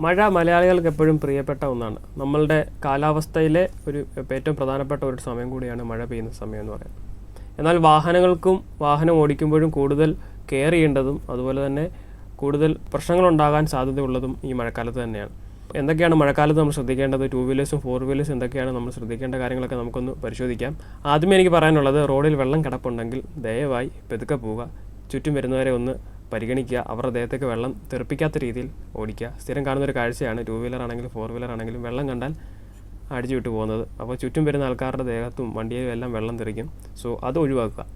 മഴ മലയാളികൾക്ക് എപ്പോഴും പ്രിയപ്പെട്ട ഒന്നാണ്. നമ്മളുടെ കാലാവസ്ഥയിലെ ഒരു ഏറ്റവും പ്രധാനപ്പെട്ട ഒരു സമയം കൂടിയാണ് മഴ പെയ്യുന്ന സമയം എന്ന് പറയുന്നത് എന്നാൽ വാഹനങ്ങൾക്കും വാഹനം ഓടിക്കുമ്പോഴും കൂടുതൽ കെയർ ചെയ്യേണ്ടതും അതുപോലെ തന്നെ കൂടുതൽ പ്രശ്നങ്ങളുണ്ടാകാൻ സാധ്യതയുള്ളതും ഈ മഴക്കാലത്ത് തന്നെയാണ്. എന്തൊക്കെയാണ് മഴക്കാലത്ത് നമ്മൾ ശ്രദ്ധിക്കേണ്ടത്? ടൂ വീലേഴ്സും ഫോർ വീലേഴ്സും എന്തൊക്കെയാണ് നമ്മൾ ശ്രദ്ധിക്കേണ്ട കാര്യങ്ങളൊക്കെ നമുക്കൊന്ന് പരിശോധിക്കാം. ആദ്യമേ എനിക്ക് പറയാനുള്ളത് റോഡിൽ വെള്ളം കിടപ്പുണ്ടെങ്കിൽ ദയവായി പെതുക്കെ പോവുക. ചുറ്റും വരുന്നവരെ ഒന്ന് പരിഗണിക്കുക അവരുടെ ദേഹത്തേക്ക് വെള്ളം തെറിപ്പിക്കാത്ത രീതിയിൽ ഓടിക്കുക. സ്ഥിരം കാണുന്ന ഒരു കാഴ്ചയാണ് ടു വീലർ ആണെങ്കിലും ഫോർ വീലർ ആണെങ്കിലും വെള്ളം കണ്ടാൽ അടിച്ചു വിട്ടു പോകുന്നത്. അപ്പോൾ ചുറ്റും വരുന്ന ആൾക്കാരുടെ ദേഹത്തും വണ്ടിയിലും എല്ലാം വെള്ളം തെറിക്കും. സോ അത് ഒഴിവാക്കുക.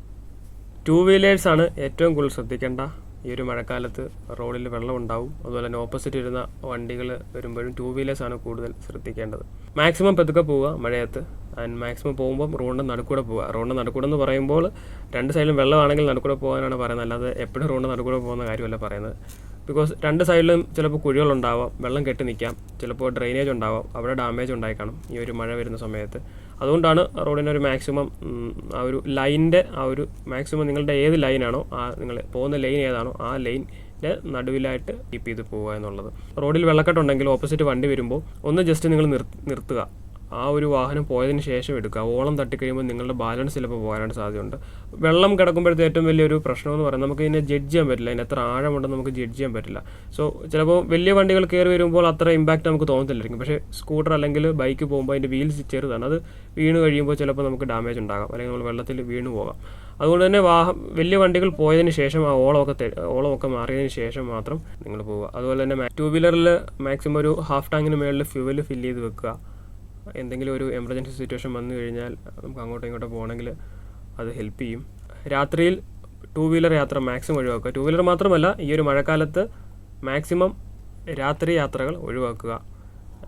ടു വീലേഴ്സാണ് ഏറ്റവും കൂടുതൽ ശ്രദ്ധിക്കേണ്ട ഈ ഒരു മഴക്കാലത്ത് റോഡിൽ വെള്ളം ഉണ്ടാവും. അതുപോലെ തന്നെ ഓപ്പോസിറ്റ് ഇരുന്ന വണ്ടികൾ വരുമ്പോഴും ടൂ വീലേഴ്സാണ് കൂടുതൽ ശ്രദ്ധിക്കേണ്ടത്. മാക്സിമം പെതുക്കെ പോവുക മഴയത്ത്. ആൻഡ് മാക്സിമം പോകുമ്പോൾ റോഡിന്റെ നടുക്കൂടെ പോവുക. റോഡിന്റെ നടുക്കൂടെ എന്ന് പറയുമ്പോൾ രണ്ട് സൈഡിലും വെള്ളമാണെങ്കിൽ നടുക്കൂടെ പോകാനാണ് പറയുന്നത്. അല്ലാതെ എപ്പോഴും റോഡിന്റെ നടുക്കൂടെ പോകുന്ന കാര്യമല്ല പറയുന്നത്. ബിക്കോസ് രണ്ട് സൈഡിലും ചിലപ്പോൾ കുഴികളുണ്ടാവാം വെള്ളം കെട്ടി നിൽക്കാം ചിലപ്പോൾ ഡ്രെയിനേജ് ഉണ്ടാവാം അവിടെ ഡാമേജ് ഉണ്ടായി കാണും ഈ ഒരു മഴ വരുന്ന സമയത്ത്. അതുകൊണ്ടാണ് റോഡിന്റെ ഒരു മാക്സിമം ആ ഒരു ലൈനിന്റെ ആ ഒരു മാക്സിമം നിങ്ങളുടെ ഏത് ലൈനാണോ ആ നിങ്ങൾ പോകുന്ന ലൈൻ ഏതാണോ ആ ലൈനിന്റെ നടുവിലായിട്ട് കീപ്പ് ചെയ്ത് പോവുക എന്നുള്ളത്. റോഡിൽ വെള്ളക്കെട്ടുണ്ടെങ്കിൽ ഓപ്പോസിറ്റ് വണ്ടി വരുമ്പോൾ ഒന്ന് ജസ്റ്റ് നിങ്ങൾ നിർ നിർത്തുക. ആ ഒരു വാഹനം പോയതിന് ശേഷം എടുക്കുക. ഓളം തട്ടിക്കഴിയുമ്പോൾ നിങ്ങളുടെ ബാലൻസ് ചിലപ്പോൾ പോകാനായിട്ട് സാധ്യതയുണ്ട്. വെള്ളം കിടക്കുമ്പോഴത്തെ ഏറ്റവും വലിയൊരു പ്രശ്നമെന്ന് പറയുന്നത് നമുക്ക് ഇതിനെ ജഡ്ജ് ചെയ്യാൻ പറ്റില്ല. അതിന് എത്ര ആഴമുണ്ടെന്ന് നമുക്ക് ജഡ്ജ് ചെയ്യാൻ പറ്റില്ല. സോ ചിലപ്പോൾ വലിയ വണ്ടികൾ കയറി വരുമ്പോൾ അത്ര ഇമ്പാക്റ്റ് നമുക്ക് തോന്നത്തില്ലായിരിക്കും. പക്ഷേ സ്കൂട്ടർ അല്ലെങ്കിൽ ബൈക്ക് പോകുമ്പോൾ അതിന്റെ വീൽസ് ചെറുതാണ്. അത് വീണ് കഴിയുമ്പോൾ ചിലപ്പോൾ നമുക്ക് ഡാമേജ് ഉണ്ടാകാം. അല്ലെങ്കിൽ നമ്മൾ വെള്ളത്തിൽ വീണ് പോകാം. അതുകൊണ്ട് തന്നെ വാഹ വലിയ വണ്ടികൾ പോയതിന് ശേഷം ആ ഓളമൊക്കെ ഓളമൊക്കെ മാറിയതിന് ശേഷം മാത്രം നിങ്ങൾ പോവുക. അതുപോലെ തന്നെ ടൂ വീലറിൽ മാക്സിമം ഒരു ഹാഫ് ടാങ്കിന് മുകളിൽ ഫ്യൂവൽ ഫില്ല് ചെയ്ത് വെക്കുക. എന്തെങ്കിലും ഒരു എമർജൻസി സിറ്റുവേഷൻ വന്നു കഴിഞ്ഞാൽ നമുക്ക് അങ്ങോട്ടും ഇങ്ങോട്ടും പോകണമെങ്കിൽ അത് ഹെൽപ്പ് ചെയ്യും. രാത്രിയിൽ ടൂ വീലർ യാത്ര മാക്സിമം ഒഴിവാക്കുക. ടൂ വീലർ മാത്രമല്ല ഈ ഒരു മഴക്കാലത്ത് മാക്സിമം രാത്രി യാത്രകൾ ഒഴിവാക്കുക.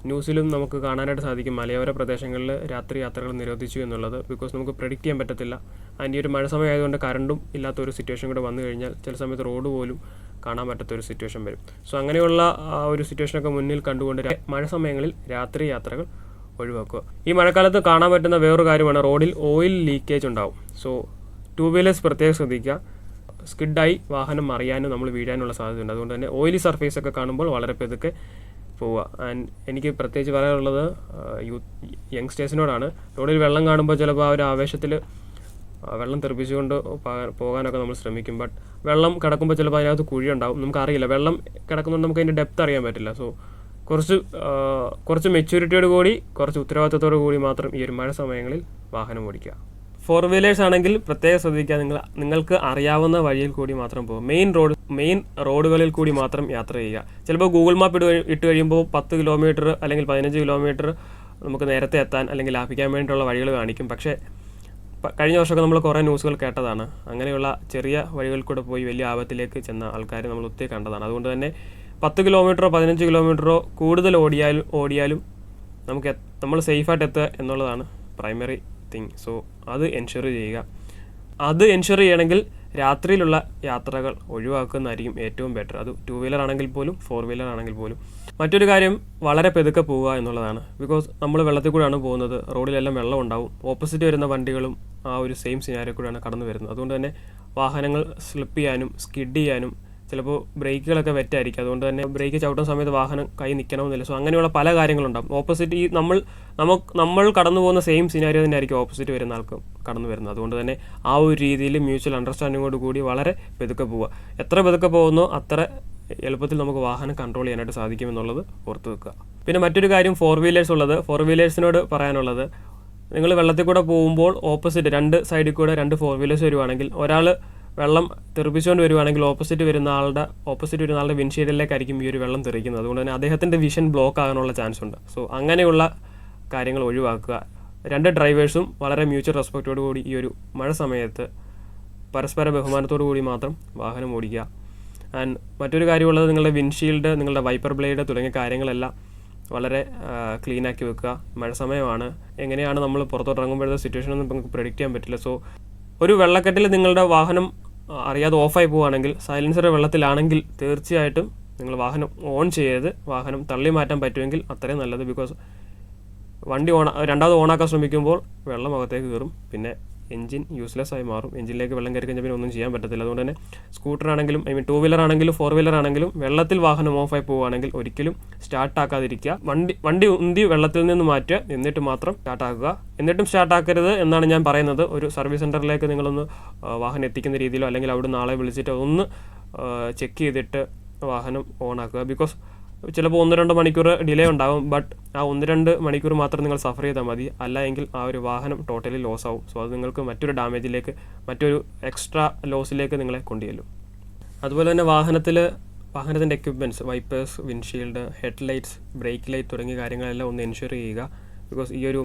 ന്യൂസിലും നമുക്ക് കാണാനായിട്ട് സാധിക്കും മലയോര പ്രദേശങ്ങളിൽ രാത്രി യാത്രകൾ നിരോധിച്ചു എന്നുള്ളത്. ബിക്കോസ് നമുക്ക് പ്രെഡിക്റ്റ് ചെയ്യാൻ പറ്റത്തില്ല. അതിന്റെ ഒരു മഴ സമയമായതുകൊണ്ട് കറണ്ടും ഇല്ലാത്ത ഒരു സിറ്റുവേഷൻ കൂടെ വന്നു കഴിഞ്ഞാൽ ചില സമയത്ത് റോഡ് പോലും കാണാൻ പറ്റാത്ത ഒരു സിറ്റുവേഷൻ വരും. സോ അങ്ങനെയുള്ള ആ ഒരു സിറ്റുവേഷനൊക്കെ മുന്നിൽ കണ്ടുകൊണ്ട് മഴ സമയങ്ങളിൽ രാത്രി യാത്രകൾ ഒഴിവാക്കുക. ഈ മഴക്കാലത്ത് കാണാൻ പറ്റുന്ന വേറൊരു കാര്യമാണ് റോഡിൽ ഓയിൽ ലീക്കേജ് ഉണ്ടാവും. സോ ടു വീലേഴ്സ് പ്രത്യേകം ശ്രദ്ധിക്കുക. സ്കിഡായി വാഹനം മറിയാനും നമ്മൾ വീഴാനുള്ള സാധ്യതയുണ്ട്. അതുകൊണ്ട് തന്നെ ഓയിലി സർഫേസ് ഒക്കെ കാണുമ്പോൾ വളരെ പെതുക്കെ പോവുക. ആൻഡ് എനിക്ക് പ്രത്യേകിച്ച് പറയാനുള്ളത് യൂത്ത് യങ്സ്റ്റേഴ്സിനോടാണ് റോഡിൽ വെള്ളം കാണുമ്പോൾ ചിലപ്പോൾ ആ ഒരു ആവേശത്തിൽ വെള്ളം തെറിപ്പിച്ചുകൊണ്ട് പോകാനൊക്കെ നമ്മൾ ശ്രമിക്കും. ബട്ട് വെള്ളം കിടക്കുമ്പോൾ ചിലപ്പോൾ അതിനകത്ത് കുഴി ഉണ്ടാവും നമുക്കറിയില്ല. വെള്ളം കിടക്കുന്നുണ്ട് നമുക്ക് അതിന്റെ ഡെപ്ത് അറിയാൻ പറ്റില്ല. സോ കുറച്ച് കുറച്ച് മെച്യൂരിറ്റിയോട് കൂടി കുറച്ച് ഉത്തരവാദിത്തത്തോടു കൂടി മാത്രം ഈ ഒരു മഴ സമയങ്ങളിൽ വാഹനം ഓടിക്കുക. ഫോർ വീലേഴ്സ് ആണെങ്കിൽ പ്രത്യേകം ശ്രദ്ധിക്കുക നിങ്ങൾ നിങ്ങൾക്ക് അറിയാവുന്ന വഴിയിൽ കൂടി മാത്രം പോകും മെയിൻ റോഡ് മെയിൻ റോഡുകളിൽ കൂടി മാത്രം യാത്ര ചെയ്യുക. ചിലപ്പോൾ ഗൂഗിൾ മാപ്പ് ഇട്ട് ഇട്ട് കഴിയുമ്പോൾ പത്ത് കിലോമീറ്റർ അല്ലെങ്കിൽ പതിനഞ്ച് കിലോമീറ്റർ നമുക്ക് നേരത്തെ എത്താൻ അല്ലെങ്കിൽ ലാഭിക്കാൻ വേണ്ടിയിട്ടുള്ള വഴികൾ കാണിക്കും. പക്ഷേ കഴിഞ്ഞ വർഷമൊക്കെ നമ്മൾ കുറേ ന്യൂസുകൾ കേട്ടതാണ്. അങ്ങനെയുള്ള ചെറിയ വഴികളിൽ കൂടെ പോയി വലിയ ആപത്തിലേക്ക് ചെന്ന ആൾക്കാർ നമ്മൾ ഒത്തിരി കണ്ടതാണ്. അതുകൊണ്ട് തന്നെ പത്ത് കിലോമീറ്ററോ പതിനഞ്ച് കിലോമീറ്ററോ കൂടുതൽ ഓടിയാലും ഓടിയാലും നമുക്ക് നമ്മൾ സേഫായിട്ട് എത്തുക എന്നുള്ളതാണ് പ്രൈമറി തിങ് സോ അത് എൻഷുർ ചെയ്യുക. അത് എൻഷുർ ചെയ്യണമെങ്കിൽ രാത്രിയിലുള്ള യാത്രകൾ ഒഴിവാക്കുന്നതായിരിക്കും ഏറ്റവും ബെറ്റർ അത് ടു വീലർ ആണെങ്കിൽ പോലും ഫോർ വീലർ ആണെങ്കിൽ പോലും. മറ്റൊരു കാര്യം വളരെ പെതുക്കെ പോവുക എന്നുള്ളതാണ്. ബിക്കോസ് നമ്മൾ വെള്ളത്തിൽ കൂടെയാണ് പോകുന്നത്. റോഡിലെല്ലാം വെള്ളം ഉണ്ടാവും. ഓപ്പോസിറ്റ് വരുന്ന വണ്ടികളും ആ ഒരു സെയിം സിനാരിയോ കൂടെയാണ് കടന്നു വരുന്നത് അതുകൊണ്ട് തന്നെ വാഹനങ്ങൾ സ്ലിപ്പ് ചെയ്യാനും സ്കിഡ് ചെയ്യാനും ചിലപ്പോൾ ബ്രേക്കുകളൊക്കെ വെറ്റായിരിക്കും. അതുകൊണ്ട് തന്നെ ബ്രേക്ക് ചവിട്ടുന്ന സമയത്ത് വാഹനം കൈ നിൽക്കണമെന്നില്ല സോ അങ്ങനെയുള്ള പല കാര്യങ്ങളുണ്ടാവും. ഓപ്പോസിറ്റ് ഈ നമ്മൾ നമുക്ക് നമ്മൾ കടന്നു പോകുന്ന സെയിം സിനാരിയോ തന്നെ ആയിരിക്കും ഓപ്പോസിറ്റ് വരുന്ന ആൾക്കും കടന്നു വരുന്നത്. അതുകൊണ്ട് തന്നെ ആ ഒരു രീതിയിൽ മ്യൂച്വൽ അണ്ടർസ്റ്റാൻഡിങ്ങോട് കൂടി വളരെ പെതുക്കെ പോവുക. എത്ര പെതുക്കെ പോകുന്നോ അത്ര എളുപ്പത്തിൽ നമുക്ക് വാഹനം കൺട്രോൾ ചെയ്യാനായിട്ട് സാധിക്കുമെന്നുള്ളത് ഓർത്ത് വെക്കുക. പിന്നെ മറ്റൊരു കാര്യം ഫോർ വീലേഴ്സ് ഉള്ളത്. ഫോർ വീലേഴ്സിനോട് പറയാനുള്ളത് നിങ്ങൾ വെള്ളത്തിൽ കൂടെ പോകുമ്പോൾ ഓപ്പോസിറ്റ് രണ്ട് സൈഡിൽ കൂടെ രണ്ട് ഫോർ വീലേഴ്സ് വരുവാണെങ്കിൽ ഒരാൾ വെള്ളം തെറിപ്പിച്ചുകൊണ്ട് വരുവാണെങ്കിൽ ഓപ്പോസിറ്റ് വരുന്ന ആളുടെ ഓപ്പോസിറ്റ് വരുന്ന ആളുടെ വിൻഷീഡിലേക്കായിരിക്കും ഈ ഒരു വെള്ളം തെറിക്കുന്നത്. അതുകൊണ്ട് തന്നെ അദ്ദേഹത്തിന്റെ വിഷൻ ബ്ലോക്ക് ആകാനുള്ള ചാൻസ് ഉണ്ട്. സോ അങ്ങനെയുള്ള കാര്യങ്ങൾ ഒഴിവാക്കുക. രണ്ട് ഡ്രൈവേഴ്സും വളരെ മ്യൂച്വൽ റെസ്പെക്റ്റോടു കൂടി ഈ ഒരു മഴ സമയത്ത് പരസ്പര ബഹുമാനത്തോടു കൂടി മാത്രം വാഹനം ഓടിക്കുക. ആൻഡ് മറ്റൊരു കാര്യമുള്ളത് നിങ്ങളുടെ വിൻഷീൽഡ് നിങ്ങളുടെ വൈപ്പർ ബ്ലേഡ് തുടങ്ങിയ കാര്യങ്ങളെല്ലാം വളരെ ക്ലീൻ ആക്കി വെക്കുക. മഴ സമയമാണ്. എങ്ങനെയാണ് നമ്മൾ പുറത്തോട്ട് ഇറങ്ങുമ്പോഴത്തെ സിറ്റുവേഷൻ ഒന്നും നമുക്ക് പ്രെഡിക്റ്റ് ചെയ്യാൻ പറ്റില്ല. സോ ഒരു വെള്ളക്കെട്ടിൽ നിങ്ങളുടെ വാഹനം അറിയാതെ ഓഫായി പോവുകയാണെങ്കിൽ സൈലൻസർ വെള്ളത്തിലാണെങ്കിൽ തീർച്ചയായിട്ടും നിങ്ങൾ വാഹനം ഓൺ ചെയ്യരുത്. വാഹനം തള്ളി മാറ്റാൻ പറ്റുമെങ്കിൽ അത്രയും നല്ലത് ബിക്കോസ് വണ്ടി ഓണ രണ്ടാമത് ഓണാക്കാൻ ശ്രമിക്കുമ്പോൾ വെള്ളം അകത്തേക്ക് കയറും. പിന്നെ എഞ്ചിൻ യൂസ്ലെസ് ആയി മാറും. എഞ്ചിനിലേക്ക് വെള്ളം കയറി കഴിഞ്ഞാൽ പിന്നെ ഒന്നും ചെയ്യാൻ പറ്റത്തില്ല. അതുകൊണ്ട് തന്നെ സ്കൂട്ടർ ആണെങ്കിലും ഐ മീൻ ടൂ വീലർ ആണെങ്കിലും ഫോർ വീലർ ആണെങ്കിലും വെള്ളത്തിൽ വാഹനം ഓഫായി പോവുകയാണെങ്കിൽ ഒരിക്കലും സ്റ്റാർട്ട് ആക്കാതിരിക്കുക. വണ്ടി വണ്ടി ഉന്തി വെള്ളത്തിൽ നിന്ന് മാറ്റുക. എന്നിട്ട് മാത്രം സ്റ്റാർട്ട് ആക്കുക. എന്നിട്ടും സ്റ്റാർട്ട് ആക്കരുത് എന്നാണ് ഞാൻ പറയുന്നത്. ഒരു സർവീസ് സെന്ററിലേക്ക് നിങ്ങളൊന്ന് വാഹനം എത്തിക്കുന്ന രീതിയിലോ അല്ലെങ്കിൽ അവിടെ നാളെ വിളിച്ചിട്ട് ഒന്ന് ചെക്ക് ചെയ്തിട്ട് വാഹനം ഓൺ ആക്കുക. ബിക്കോസ് ചിലപ്പോൾ ഒന്ന് രണ്ട് മണിക്കൂർ ഡിലേ ഉണ്ടാകും ബട്ട് ആ ഒന്ന് രണ്ട് മണിക്കൂർ മാത്രം നിങ്ങൾ സഫർ ചെയ്താൽ മതി. അല്ല എങ്കിൽ ആ ഒരു വാഹനം ടോട്ടലി ലോസ് ആവും. സോ അത് നിങ്ങൾക്ക് മറ്റൊരു ഡാമേജിലേക്ക് മറ്റൊരു എക്സ്ട്രാ ലോസിലേക്ക് നിങ്ങളെ കൊണ്ടുചെല്ലും. അതുപോലെ തന്നെ വാഹനത്തിൽ വാഹനത്തിന്റെ equipments wipers windshield head lights brake light തുടങ്ങിയ കാര്യങ്ങളെല്ലാം ഒന്ന് എൻഷുർ ചെയ്യുക. ബിക്കോസ് ഈ ഒരു